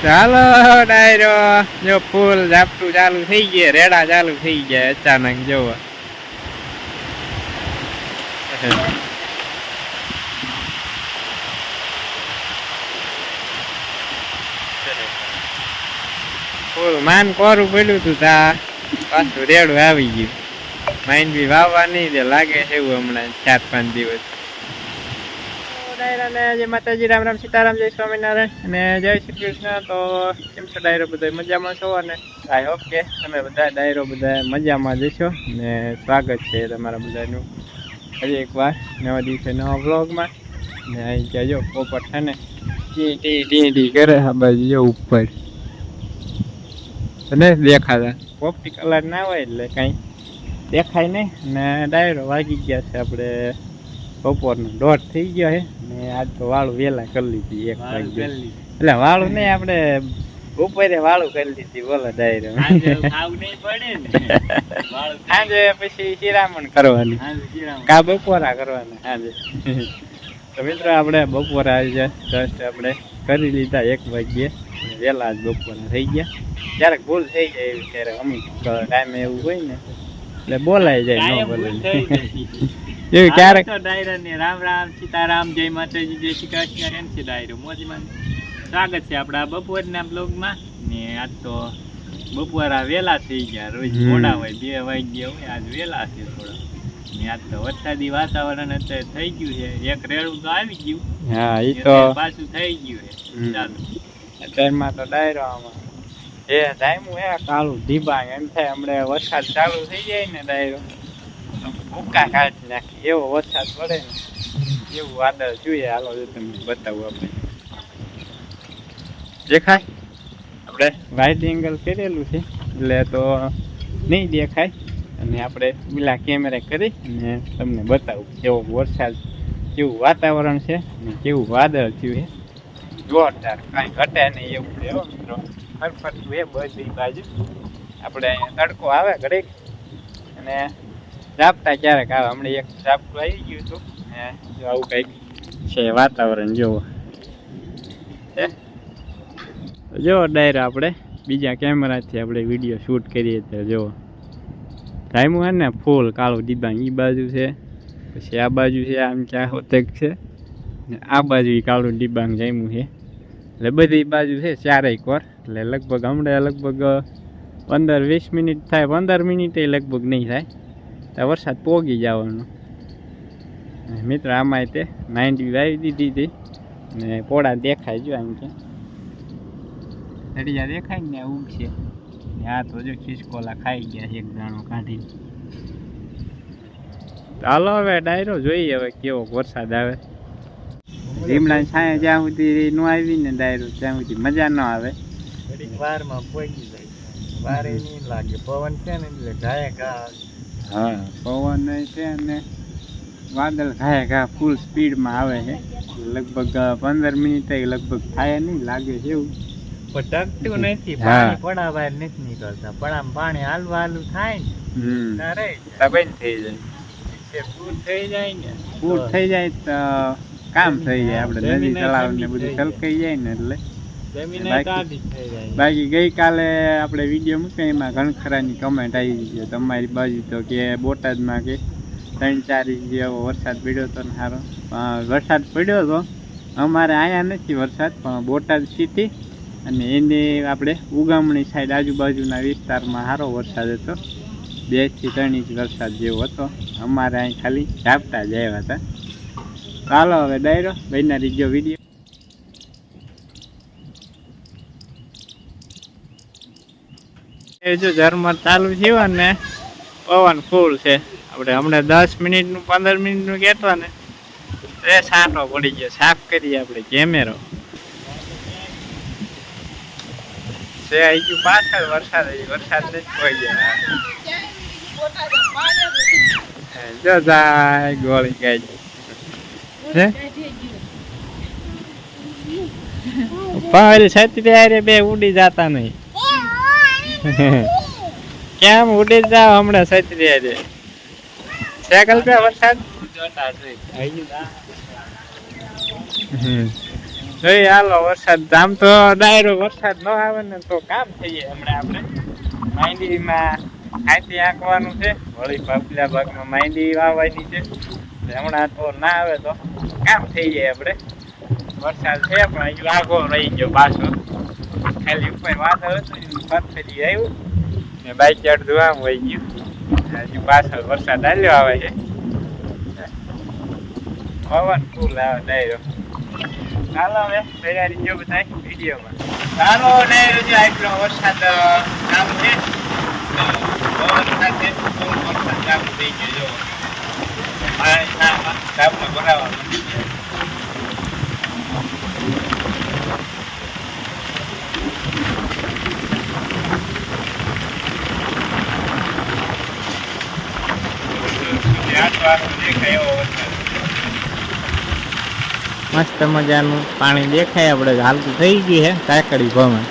ચાલો ડાયરો જો ફૂલ ઝાપટું ચાલુ થઈ ગયા રેડા ચાલુ થઈ ગયા અચાનક જોવો ફૂલ માન કોરું પડ્યું તું તા પાછું રેડું આવી ગયું માઇન બી વાવવા નહીં દે લાગે છે એવું હમણાં ચાર પાંચ દિવસ ડાયરાને જય માતાજી, રામ રામ સીતારામ, જય સ્વામિનારાયણ અને જય શ્રી કૃષ્ણ. તો કેમ છો ડાયરો બધા મજામાં છો? અને આઈ હોપ કે તમે બધા ડાયરો બધા મજામાં જશો ને સ્વાગત છે તમારા બધાનું. ફરી એકવાર નવા દિવસે નવા વ્લોગમાં. ને અહીં જજો પોપટ છે ને, ટી ટી ટી ટી કરે આ બાજુ જો ઉપર. અને દેખાતા. પોપટી કલર ના હોય એટલે કાંઈ દેખાય નહીં. ને ડાયરો વાગી ગયા છે આપણે બપોરનો દોઢ થઈ ગયો છે ને આજ તો વાળું વહેલા કરી લીધી એક વાગે. એટલે વાળું નહીં આપણે બપોરે વાળું કરી લીધી બોલો ડાયરો. સાંજે પછી શિરામણ કરવાની. કા બપોરા કરવાના? સાંજે તો મિત્રો આપણે બપોરા આજે જસ્ટ આપણે કરી લીધા એક વાગ્યે વહેલા જ બપોરા થઈ ગયા. ક્યારેક ભૂલ થઈ જાય એવી ક્યારેક અમુક ટાઈમે એવું હોય ને એટલે બોલાય જાય ન બોલે એવી ક્યારેક રામ રામ સીતારામ જય માતાજી જય શ્રી કૃષ્ણ એમ છે ડાયરો. મોજમાં સ્વાગત છે આપણા બપોરના બ્લોગમાં. ને આજ તો બપોરા વેલા થઈ ગયા. રોજ મોડા હોય બે વાગ્યા હોય આજ વેલા છે થોડા. ને આજ તો વરસાદી વાતાવરણ અત્યારે થઈ ગયું છે. એક રેડું તો આવી ગયું. હા એ તો પાછું થઈ ગયું છે. ચાલો. અત્યારમાં તો ડાયરો આમાં. એ ટાઈમ હે કાળું ધીબા એમ થાય હમણાં વરસાદ ચાલુ થઈ જાય ને ડાયરો. ભૂકા કાઢી નાખી. એવો વરસાદ પડે ને, એવું વાદળ જોઈએ. હાલો, જો તમને બતાવું આપણે. દેખાય? આપણે વાઇટ એંગલ કરેલું છે. એટલે તો નહીં દેખાય. અને આપણે પેલા કેમેરા કરી અને તમને બતાવું કેવો વરસાદ, કેવું વાતાવરણ છે અને કેવું વાદળ થયું છે. જોરદાર. કાંઈ ઘટે નહીં એવું છે મિત્રો. ફરફરતું એ બધી બાજુ. આપણે તડકો આવે ઘડીક. અને ઝાપટા ક્યારેક આવે. હમણાં એક ઝાપટું આવી ગયું હતું. ને જો આવું કંઈક છે વાતાવરણ જોવો હે? તો જો ડાયરો આપણે. બીજા કેમેરાથી આપણે વીડિયો શૂટ કરીએ તો જુઓ. ટાઈમું હોય ને, ફૂલ કાળું ડિબાંગ એ બાજુ છે. પછી આ બાજુ છે, આમ ક્યાં હોતેક છે. આ બાજુ એ કાળું ડિબાંગ જામ્યું છે. એટલે બધી બાજુ છે ચારેય કોર. એટલે લગભગ હમણાં લગભગ પંદર વીસ મિનિટ થાય. પંદર મિનિટે લગભગ નહીં થાય. તો વરસાદ પોગી જવાનો. મિત્ર આમાંય તે નાઇન્ટી વાવી દીધી હતી. ને પોળા દેખાય જો આમ કે. ધડિયા દેખાય ને ઉગશે આ તો જો ખિસકોલા ખાઈ ગયા એક દાણો કાઢીને. ચાલો હવે ડાયરો જોઈએ હવે કેવો વરસાદ આવે. લીમડા છાંય જ્યાં સુધી નો આવી ને ડાયરો ત્યાં સુધી મજા ન આવે. વારમાં પોગી જાય. વારે નહીં લાગે. પવન છે ને એટલે ગાય ઘા હા. પવન છે અને વાદળ ઘાય ઘા ફૂલ સ્પીડમાં આવે છે. લગભગ પંદર મિનિટ લગભગ થાય નહીં લાગે છે એવું. પણ ટકતું નથી પાણી પડા બહાર નથી નીકળતા. પડામાં પાણી હાલવા હાલું થાય ને હમ. ત્યારે તબેન થઈ જાય. પૂર થઈ જાય ને પૂર થઈ જાય તો કામ થઈ જાય આપણે નદી તળાવ ને બધું. છલકાઈ જાય ને એટલે. બાકી- ગઈકાલે આપણે વીડિયો મૂક્યા એમાં ઘણખરાની કમેન્ટ આવી છે. તમારી બાજુ તો કે બોટાદમાં કે ત્રણ ચાર ઇંચ જેવો વરસાદ પડ્યો હતો ને સારો વરસાદ પડ્યો હતો અમારે અહીંયા નથી વરસાદ પણ બોટાદ સિટી અને એની આપણે ઉગામણી સાઈડ આજુબાજુના વિસ્તારમાં સારો વરસાદ હતો. બેથી ત્રણ ઇંચ વરસાદ જેવો હતો. અમારે અહીં ખાલી ઝાપટા જ આવ્યા હતા. ચાલો હવે ડાયરો ભાઈના રીજો વીડિયો એ જો ઝરમર ચાલુ થયો ને પવન ફૂલ છે. આપણે હમણાં દસ મિનિટનું પંદર મિનિટનું કહેતા ને એ સાંટો પડી ગયો. સાફ કરીએ આપણે કેમેરો. છે આવી ગયું પાછળ વરસાદ આવી વરસાદ નથી કોઈ ગયા. જો જાય ગોળી ગાય છે હારે બે ઉડી જતા નહીં. કેમ ઉડી જાવ હમણાં સચરી આજે સાયકલ પે વરસાદ? જોઈ. હાલો, વરસાદ. આમ તો ડાયરો વરસાદ ન આવે ને તો કામ થઈએ હમણાં આપણે. માંડવીમાં ખાંસી આંકવાનું છે. વળી પાપલા ભાગમાં માંડવી વાવવાની છે. હમણાં તો ના આવે તો કામ થઈ જાય આપણે. વરસાદ છે, પણ હજુ આગો રહી ગયો પાછો. ખાલી ઉપર વાદળ હતું પથ્થરી આવ્યું ને બાઈક અડધું આમ વહી ગયું. હજુ પાછળ વરસાદ આવ્યો આવે છે. પવન ફૂલ આવે ડાયરો. ચાલો હવે, તૈયારી જો બધા વિડીયોમાં. ચાલો ડાયરો જો આટલો વરસાદ ચાલુ છે. પવન સાથે ફૂલ વરસાદ ચાલુ થઈ ગયો, જો. પાણી નામાં ડાબમાં ભરાવા માંડી ગયા આઠ વાગે દેખાય એવો વરસાદ મસ્ત મજાનું પાણી દેખાય આપણે. હાલતું થઈ ગયું છે કાકડી ભવન.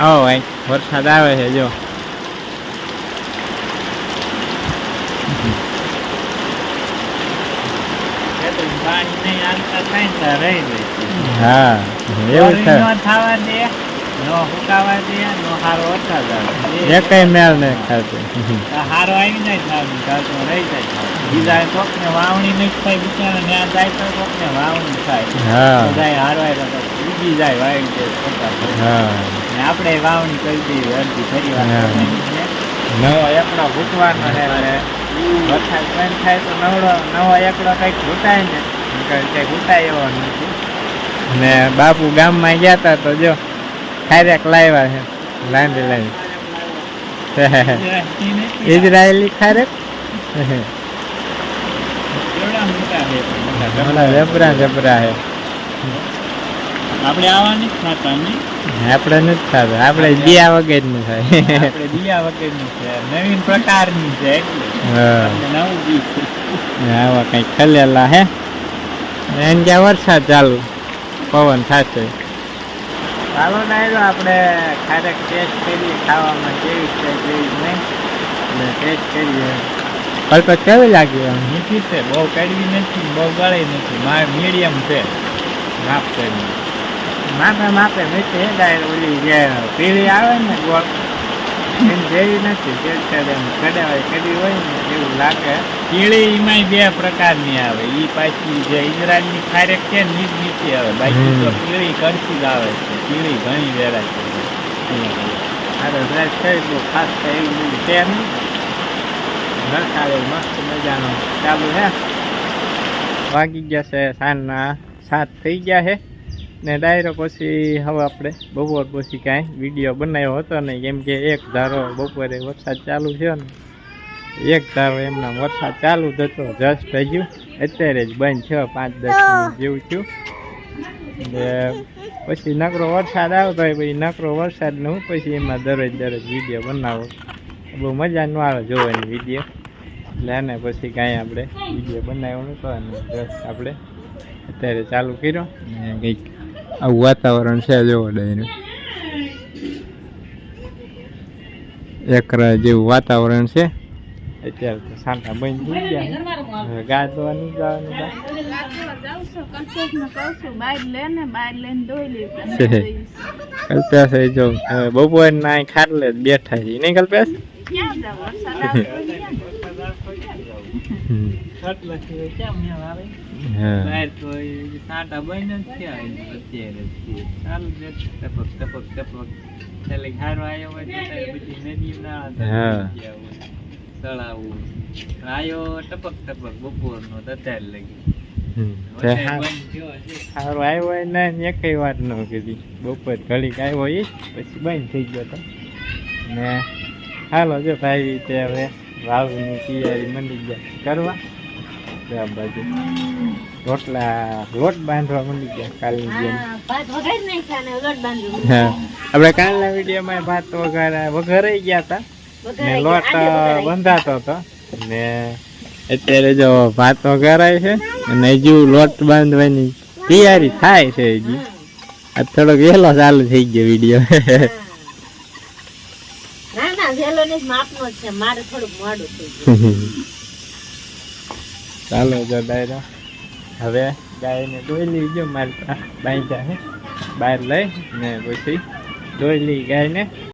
આવો ભાઈ વરસાદ આવે છે જો. થાય હા એવું છે નો થાવા દે નો દે હારો આવે એ કઈ મેળ ને ખાતું. હારો આવી જાય થાવની કાં તો રહી જાય બીજા કોકને વાવણી નહીં થાય બિચારા ત્યાં જાય તો કોકને વાવણી થાય. હા. બધા હારવાય તો બીજી જાય વાવી જાય હા. ને આપણે વાવણી કરી દઈએ અડધી ફરી વાર. નવો એકડો છે એટલે વરસાદ બંધ થાય તો નવડો નવો એકડો કંઈક ઘૂંટાય ને. નહીંતર કંઈ ઘૂંટાય એવો નથી. ને બાપુ ગામમાં ગયા હતા તો જો ખારેક લાવ્યા છે. લાંબી લાવી ઇઝરાયેલી ખારેક જબરા જબરા છે. આપણે ખાતા નહીં? આપણે નથી થતું આપણે દિયા વગરનું થાય. આપણે દિયા વગરની છે. નવીન પ્રકારની છે એટલે. હા. નવું બી આવા ખલેલા હે. એને ત્યાં વરસાદ ચાલુ. પવન થશે. ચાલો ડાયરો આપણે ખારેક ટેસ્ટ કરીએ ખાવામાં કેવી છે કેવી નહીં. એટલે ટેસ્ટ કરીએ. કલ્પ કેવી લાગી આમ મીઠી છે બહુ કડવી નથી બહુ ગળી નથી મારે મીડિયમ છે. માપ કરી માપે માપે મીઠી હે ડાયરો ઓલી જે પીળી આવે ને ગોળ. એમ જેવી નથી તે એમ કડાવાય કડી હોય ને એવું લાગે. કીળી એમાંય બે પ્રકારની આવે. ઈ પાછી જે ઈજરાની ખારેક છે ને ઈ જ આવે. બાકી તો. કીળી કરતી જ આવે છે. કીળી ઘણી વેરા છે. અરે થઈ બહુ ખાસ છે એવું બધું છે નહીં. આવે મસ્ત મજાનો ચાલુ હે. વાગી ગયા છે સાંજના સાત થઈ ગયા છે ને ડાયરો પછી હવે આપણે બપોર પછી કાંઈ વીડિયો બનાવ્યો હતો નહીં કેમ કે એક ધારો બપોરે વરસાદ ચાલુ થયો ને, એક ધારો એમના વરસાદ ચાલુ થતો જસ્ટ જસ્ટ હજુ અત્યારે જ બંધ થયો પાંચ દસ મિનિટ જેવું થયું. ને પછી નકરો વરસાદ આવતો હોય પછી નકરો વરસાદ ને હું પછી એમાં દરરોજ દરરોજ વીડિયો બનાવો. બહુ મજા ન આવે જોવાની વીડિયો. એટલે એને પછી કાંઈ આપણે વીડિયો બનાવ્યો નહોતો અને જસ્ટ આપણે અત્યારે ચાલુ કર્યો ને કંઈક આવું વાતાવરણ છે જોવો ડાયરું. એકરા જેવું વાતાવરણ છે. અત્યારે તો સાંટા બંધ થઈ ગયા હવે ગા ધોવાની જવાનું એ જો. બપોર ના ખાટલે જ બેઠા છે. નહીં કલ્પેશ. કેમ આવે? સાંટા જ થયા અત્યારે. ચાલુ જ ટપક ટપક ટપક. છેલ્લે હારો આવ્યો હોય તો નદી નાળા હા. થઈ ગયા હોય. તળાવો. આયો ટપક ટપક. બપોરનો અત્યારે લગી હમ. તે વરસાદ હા- બંધ થયો છે સારું આવ્યો હોય ને એક વાત ન કીધી. બપોર ઘડીક આવ્યો એ પછી બંધ થઈ ગયો તો. ને હાલો જો ભાઈ તે હવે વાવની તૈયારી મંડી ગયા. કરવા. તો આ બાજુ. રોટલા લોટ બાંધવા મંડી ગયા કાલની જેમ. હા. આપણે કાલના વિડીયોમાં ભાત વઘારા વઘારાઈ ગયા હતા. ને લોટ બંધાતો હતો. ને અત્યારે જો ભાત વઘારાય છે અને હજુ લોટ બાંધવાની તૈયારી થાય છે હજી. આ થોડોક વહેલો ચાલુ થઈ ગયો વીડિયો. ના ના વહેલો ને માપનો છે મારે થોડુંક મોડું થઈ ગયું. ચાલો જો હવે ગાયને ડોઈ લઈ ગયો મારી પાસે. બાંધ્યા બહાર લઈ ને પછી દોયલી ગાયને